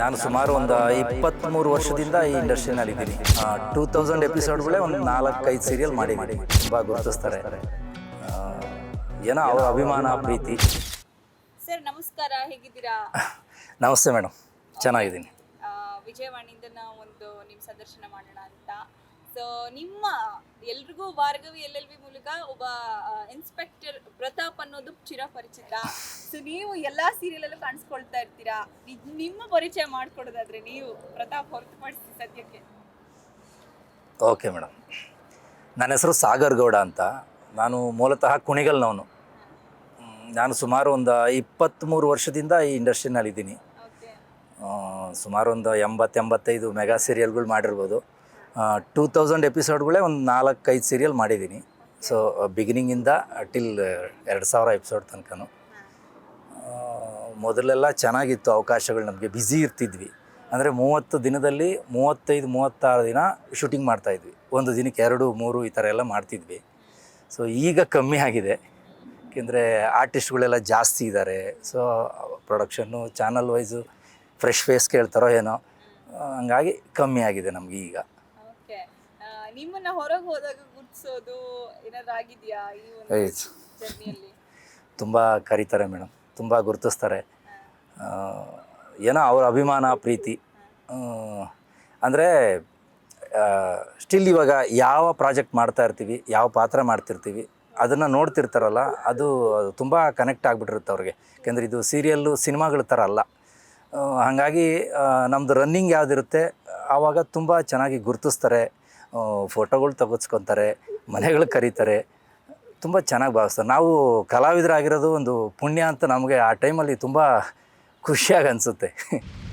ನಾನು ಸುಮಾರು ಒಂದು ಇಪ್ಪತ್ತ್ಮೂರು ವರ್ಷದಿಂದ ಈ ಇಂಡಸ್ಟ್ರಿನಲ್ಲಿ ಇದ್ದೀನಿ ಟೂ ತೌಸಂಡ್ ಎಪಿಸೋಡ್ಗಳೇ ಒಂದು ನಾಲ್ಕೈದು ಸೀರಿಯಲ್ ಮಾಡಿ ತುಂಬ ಗುರುತಿಸ್ತಾರೆ. ಏನೋ ಅವರ ಅಭಿಮಾನ ಪ್ರೀತಿ. ಸರ್ ನಮಸ್ಕಾರ. ಹೇಗಿದ್ದೀರಾ? ನಮಸ್ತೆ ಮೇಡಮ್ ಚೆನ್ನಾಗಿದ್ದೀನಿ. ವಿಜಯವಾಣಿಯಿಂದ ನಾವು ಒಂದು ನಿಮ್ಮ ಸಂದರ್ಶನ ಮಾಡೋಣ ಅಂತ. ಸೊ ನಿಮ್ಮ ಎಲ್ರಿಗೂ ಭಾರ್ಗವಿ ಎಲ್ ಎಲ್ ಬಿ ಮೂಲಕ ಒಬ್ಬ ಪ್ರತಾಪ್ ಅನ್ನೋದು ಚಿರಪರಿಚಿತ. ಸೊ ನೀವು ಎಲ್ಲಾ ಸೀರಿಯಲಲ್ಲೂ ಕಾಣಿಸ್ಕೊಳ್ತಾ ಇರ್ತೀರಾ? ನಿಜ್- ನಿಮ್ಮ ಪರಿಚಯ ಮಾಡ್ಕೊಡೋದಾದ್ರೆ ನೀವು ಪ್ರತಾಪ್ ಹೊರತುಪಡಿಸಿ ಸದ್ಯಕ್ಕೆ. ಓಕೆ ಮೇಡಮ್ ನನ್ನ ಹೆಸರು ಸಾಗರ್ ಗೌಡ ಅಂತ. ನಾನು ಮೂಲತಃ ಕುಣಿಗಲ್ನವನು. ಮ್, ನಾನು ಸುಮಾರು ಒಂದು ಇಪ್ಪತ್ತ್ಮೂರು ವರ್ಷದಿಂದ ಈ ಇಂಡಸ್ಟ್ರಿನಲ್ಲಿ ಇದ್ದೀನಿ ಓಕೆ ಸುಮಾರು ಒಂದು ಎಂಬತ್ತೆಂಬತ್ತೈದು ಮೆಗಾ ಸೀರಿಯಲ್ಗಳು ಮಾಡಿರ್ಬೋದು. ಟೂ ತೌಸಂಡ್ ಎಪಿಸೋಡ್ಗಳೇ ಒಂದು ನಾಲ್ಕೈದು ಸೀರಿಯಲ್ ಮಾಡಿದ್ದೀನಿ. ಸೊ ಬಿಗಿನಿಂಗಿಂದ ಟಿಲ್ ಎರಡು ಸಾವಿರ ಎಪಿಸೋಡ್ ತನಕನು. ಆ, ಮೊದಲೆಲ್ಲ ಚೆನ್ನಾಗಿತ್ತು ಅವಕಾಶಗಳು ನಮಗೆ. ಬ್ಯುಸಿ ಇರ್ತಿದ್ವಿ. ಅಂದರೆ ಮೂವತ್ತು ದಿನದಲ್ಲಿ ಮೂವತ್ತೈದು ಮೂವತ್ತಾರು ದಿನ ಶೂಟಿಂಗ್ ಮಾಡ್ತಾಯಿದ್ವಿ ಒಂದು ದಿನಕ್ಕೆ ಎರಡು ಮೂರು ಈ ಥರ ಎಲ್ಲ ಮಾಡ್ತಿದ್ವಿ. ಸೊ ಈಗ ಕಮ್ಮಿ ಆಗಿದೆ. ಏಕೆಂದರೆ ಆರ್ಟಿಸ್ಟ್ಗಳೆಲ್ಲ ಜಾಸ್ತಿ ಇದ್ದಾರೆ ಸೊ ಪ್ರೊಡಕ್ಷನ್ನು ಚಾನಲ್ ವೈಸು ಫ್ರೆಶ್ ಫೇಸ್ ಕೇಳ್ತಾರೋ ಏನೋ. ಹಂಗಾಗಿ ಕಮ್ಮಿ ಆಗಿದೆ ನಮಗೆ ಈಗ. ನಿಮ್ಮನ್ನ ಹೊರಗೆ ಹೋದಾಗ ಗುರ್ತಿಸೋದು ಏನಾದ್ರು ಆಗಿದೆಯಾ ಈ ಒಂದು ಜರ್ನಿಯಲ್ಲಿ ತುಂಬ ಕರೀತಾರೆ ಮೇಡಮ್ ತುಂಬ ಗುರುತಿಸ್ತಾರೆ. ಆ, ಏನೋ ಅವ್ರ ಅಭಿಮಾನ ಪ್ರೀತಿ. ಅಂದರೆ ಸ್ಟಿಲ್ ಇವಾಗ ಯಾವ ಪ್ರಾಜೆಕ್ಟ್ ಮಾಡ್ತಾ ಇರ್ತೀವಿ ಯಾವ ಪಾತ್ರ ಮಾಡ್ತಿರ್ತೀವಿ ಅದನ್ನು ನೋಡ್ತಿರ್ತಾರಲ್ಲ ಅದು ತುಂಬ ಕನೆಕ್ಟ್ ಆಗಿಬಿಟ್ಟಿರುತ್ತೆ ಅವ್ರಿಗೆ. ಯಾಕೆಂದರೆ ಇದು ಸೀರಿಯಲ್ಲು ಸಿನಿಮಾಗಳ ಥರ ಅಲ್ಲ. ಆ, ಹಾಗಾಗಿ ನಮ್ಮದು ರನ್ನಿಂಗ್ ಯಾವುದಿರುತ್ತೆ ಆವಾಗ ತುಂಬ ಚೆನ್ನಾಗಿ ಗುರುತಿಸ್ತಾರೆ. ಫೋಟೋಗಳು ತೆಗೆಸ್ಕೊತಾರೆ, ಮನೆಗಳು ಕರೀತಾರೆ. ತುಂಬ ಚೆನ್ನಾಗಿ ಭಾವಿಸ್ತಾರೆ. ನಾವು ಕಲಾವಿದರಾಗಿರೋದು ಒಂದು ಪುಣ್ಯ ಅಂತ ನಮಗೆ ಆ ಟೈಮಲ್ಲಿ ತುಂಬ ಖುಷಿಯಾಗಿ ಅನಿಸುತ್ತೆ.